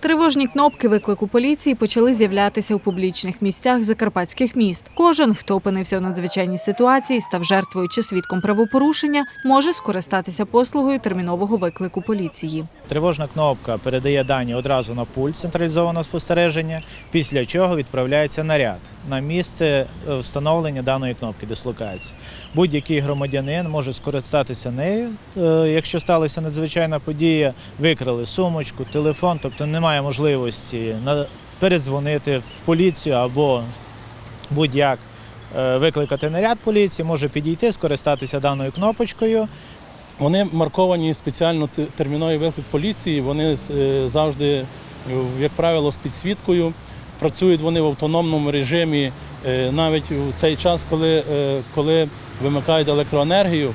Тривожні кнопки виклику поліції почали з'являтися у публічних місцях закарпатських міст. Кожен, хто опинився в надзвичайній ситуації, став жертвою чи свідком правопорушення, може скористатися послугою термінового виклику поліції. Тривожна кнопка передає дані одразу на пульт централізованого спостереження, після чого відправляється наряд на місце е, встановлення даної кнопки дислокації. Будь-який громадянин може скористатися нею, е, якщо сталася надзвичайна подія, викрали сумочку, телефон, тобто немає можливості на- передзвонити в поліцію або будь-як е, викликати наряд поліції, може підійти, скористатися даною кнопочкою. Вони марковані спеціально те- терміновий виклик поліції. Вони е, завжди, е, як правило, з підсвіткою. Працюють вони в автономному режимі навіть у цей час, коли, коли вимикають електроенергію.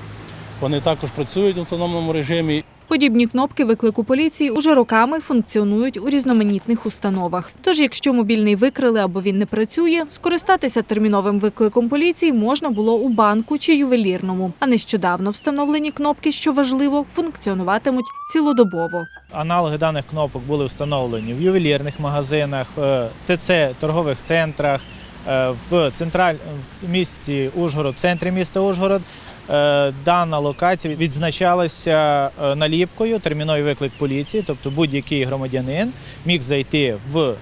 Вони також працюють в автономному режимі. Подібні кнопки виклику поліції уже роками функціонують у різноманітних установах. Тож, якщо мобільний викрили або він не працює, скористатися терміновим викликом поліції можна було у банку чи ювелірному. А нещодавно встановлені кнопки, що важливо, функціонуватимуть цілодобово. Аналоги даних кнопок були встановлені в ювелірних магазинах, е, ТЦ торгових центрах, е, в централь місті Ужгород, в центрі міста Ужгород. Е, Дана локація відзначалася е, наліпкою терміновий виклик поліції, тобто будь-який громадянин міг зайти в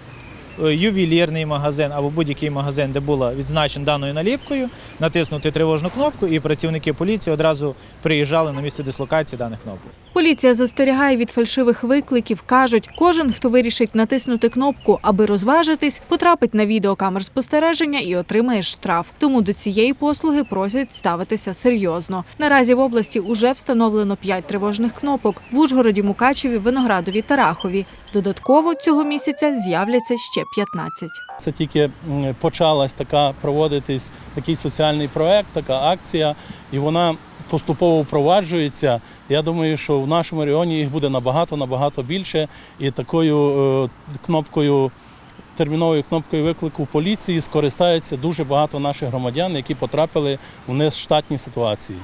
е, ювелірний магазин або будь-який магазин, де була відзначена даною наліпкою, натиснути тривожну кнопку, і працівники поліції одразу приїжджали на місце дислокації даних кнопок. Поліція застерігає від фальшивих викликів. кажуть, кожен, хто вирішить натиснути кнопку, аби розважитись, потрапить на відеокамер спостереження і отримає штраф. Тому до цієї послуги просять ставитися серйозно. Наразі в області уже встановлено 5 тривожних кнопок в Ужгороді, Мукачеві, Виноградові та Рахові. Додатково цього місяця з'являться ще 15. Це тільки почалась така проводитись такий соціальний проект, така акція, і вона поступово впроваджується. Я думаю, що в нашому регіоні їх буде набагато набагато більше. І такою е, кнопкою, терміновою кнопкою виклику поліції скористаються дуже багато наших громадян, які потрапили у нештатні ситуації.